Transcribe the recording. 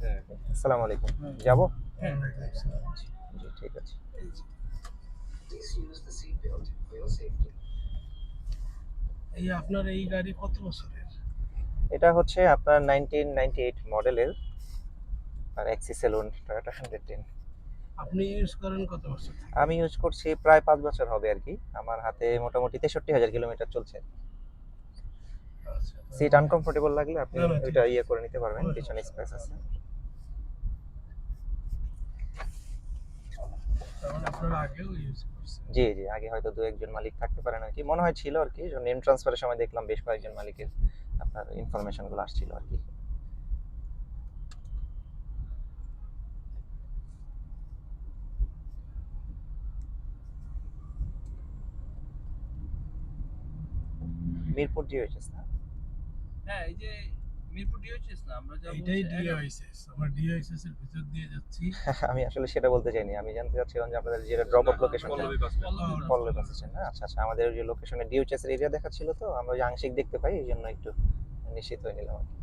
হ্যাঁ আসসালামু আলাইকুম। যাব? হ্যাঁ ঠিক আছে। এই আপনার এই গাড়ি কত বছরের? এটা হচ্ছে আপনার নাইনটিন নাইনটি এইট মডেলের আর Axio saloon Toyota hundred ten আপনি ইউজ করেন কত বছর? আমি ইউজ করছি প্রায় পাঁচ বছর হবে আর কি। আমার হাতে মোটামুটি তেষট্টি হাজার কিলোমিটার চলছে। সিট আনকমফোর্টেবল লাগলে আপনি ওইটা ইয়ে করে নিতে পারবেন পিছনে স্পেস আছে। মানে জি জি আগে হয়তো দু একজন মালিক থাকতে পারেন আর কি। মনে হয় ছিল আর কি নেম ট্রান্সফারের সময় দেখলাম বেশ কয়েকজন মালিকের আপনার ইনফরমেশনগুলো আসছিল আর কি। মিরপুর জিওএইচএস না? হ্যাঁ এই যে মিরপুর ডিওএইচএস না আমরা যাব এইটাই ডিওএসএস আমরা ডিওএসএস এর ভিতর দিয়ে যাচ্ছি। আমি আসলে সেটা বলতে চাইনি আমি জানতে চাচ্ছিলাম যে আপনাদের যেটা drop out location Pallabi bus stand না? আচ্ছা আচ্ছা আমাদের ওই যে লোকেশনে ডিউচএস এর এরিয়া দেখাচ্ছিল তো আমরা ওই আংশিক দেখতে পাই এই জন্য একটু নিশ্চিত হয়ে নিলাম আর কি।